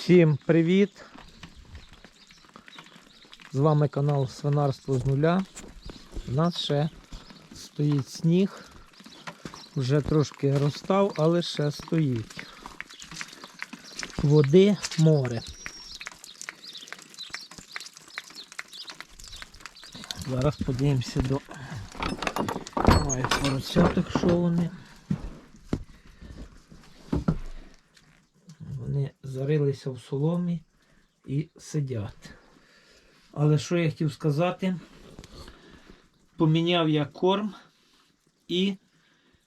Всім привіт! З вами канал Свинарство з нуля. У нас ще стоїть сніг. Вже трошки розстав, але ще стоїть. Води море. Зараз подивимося до моїх поросяток, що вони. Вони зарилися в соломі і сидять. Але що я хотів сказати? Поміняв я корм і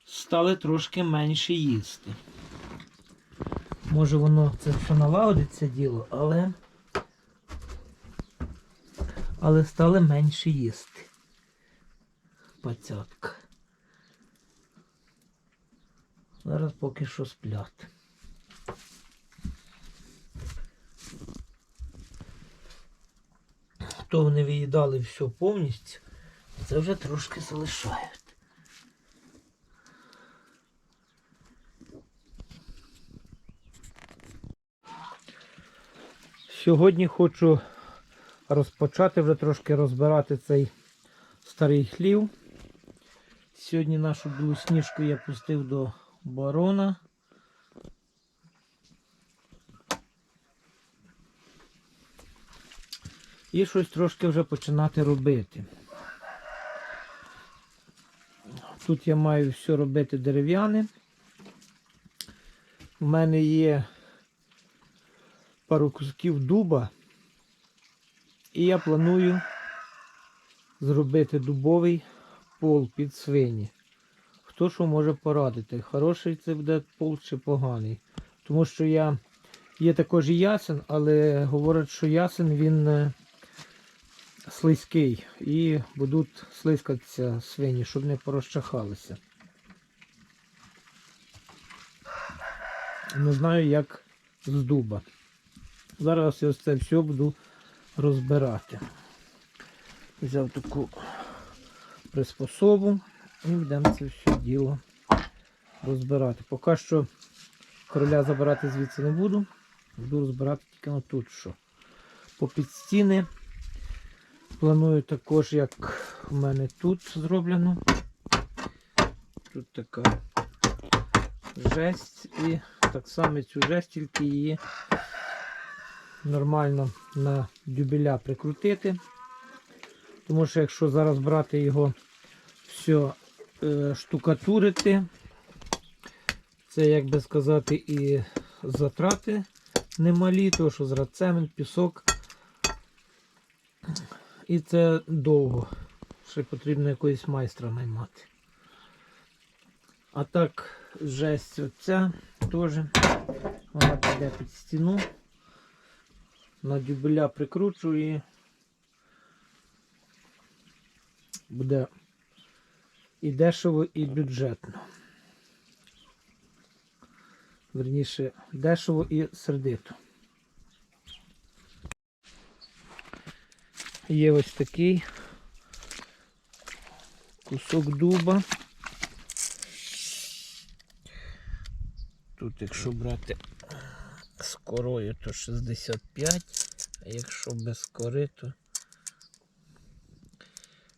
стали трошки менше їсти. Може воно це все налагодиться діло, але але стали менше їсти. Пацятка. Зараз поки що сплять. То вони виїдали все повністю, це вже трошки залишають. Сьогодні хочу розпочати вже трошки розбирати цей старий хлів. Сьогодні нашу білосніжку я пустив до барона. І щось трошки вже починати робити. Тут я маю все робити дерев'яне. У мене є пару кусків дуба. І я планую зробити дубовий пол під свині. Хто що може порадити? Хороший це буде пол чи поганий. Тому що я є також і ясен, але говорять, що ясен він е, слизький і будуть слизькатися свині, щоб не порозчахалися. Не знаю, як з дуба. Зараз я це все буду розбирати. Взяв таку приспособу і будемо це все діло розбирати. Поки що короля забирати звідси не буду. Буду розбирати тільки на тут що. По підстіни планую також, як у мене тут зроблено. Тут така жесть і так само цю жесть, тільки її нормально на дюбеля прикрутити. Тому що якщо зараз брати його все е, штукатурити, це, як би сказати, і затрати немалі, тому що зараз цемент, пісок. І це довго. Ще потрібно якогось майстра наймати. А так, жесть оця теж. Вона піде під стіну. На дюбеля прикручую і буде і дешево, і бюджетно. Верніше, дешево і сердито. Є ось такий кусок дуба. Тут, якщо брати з корою, то 65, а якщо без кори, то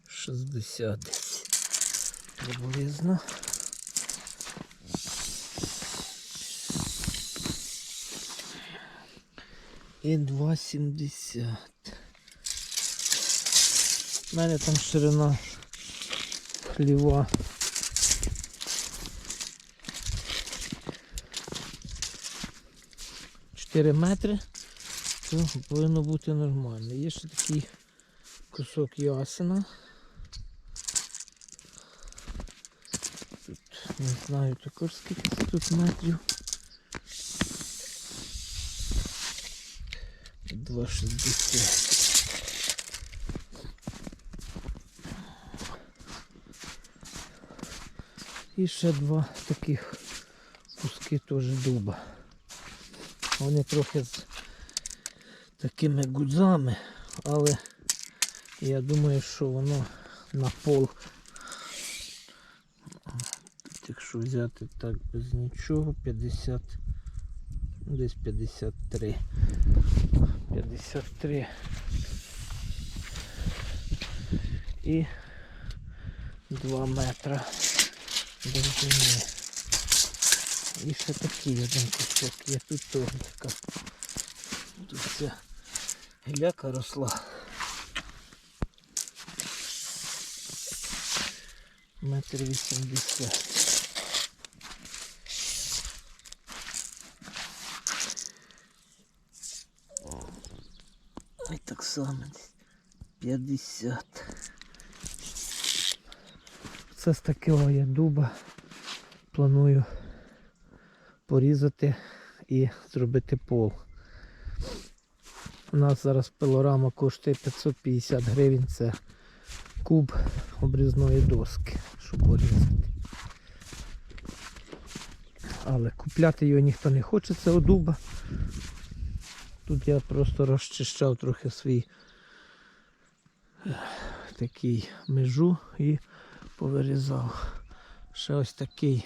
60 десь приблизно. І 2,70. У мене там ширина хліва. Чотири метри, то повинно бути нормально. Є ще такий кусок ясена. Тут не знаю також скільки тут метрів. 2,60. І ще два таких куски теж дуба. Вони трохи з такими гудзами, але я думаю, що воно на пол. Якщо взяти так без нічого, 50 Десь 53. 53. І 2 метра довжини. І ще такий один кусок. Тут теж. Тут ця гіляка росла. Метр вісімдесят. І так само десь 50. Це з такого я дуба. Планую порізати і зробити пол. У нас зараз пилорама коштує 550 гривень. Це куб обрізної доски, щоб порізати. Але купляти його ніхто не хоче, цього дуба. Тут я просто розчищав трохи свій такий межу і повирізав. Ще ось такий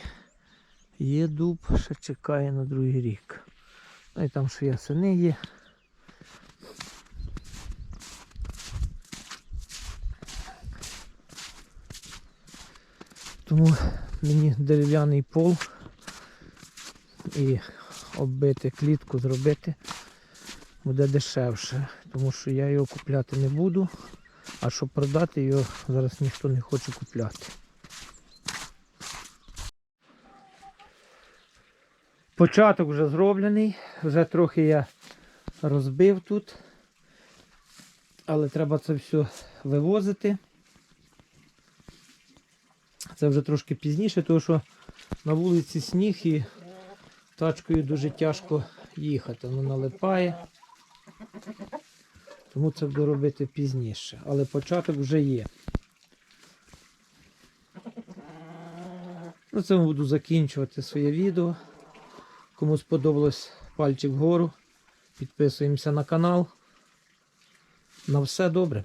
є дуб, ще чекає на другий рік. Ну і там ще ясени є. Тому мені дерев'яний пол і оббити клітку зробити буде дешевше, тому що я його купляти не буду, а щоб продати його зараз ніхто не хоче купляти. Початок вже зроблений, вже трохи я розбив тут, але треба це все вивозити. Це вже трошки пізніше, тому що на вулиці сніг і тачкою дуже тяжко їхати, воно налипає. Тому це буду робити пізніше. Але початок вже є. На цьому буду закінчувати своє відео. Кому сподобалось пальчик вгору. Підписуємося на канал. На все добре.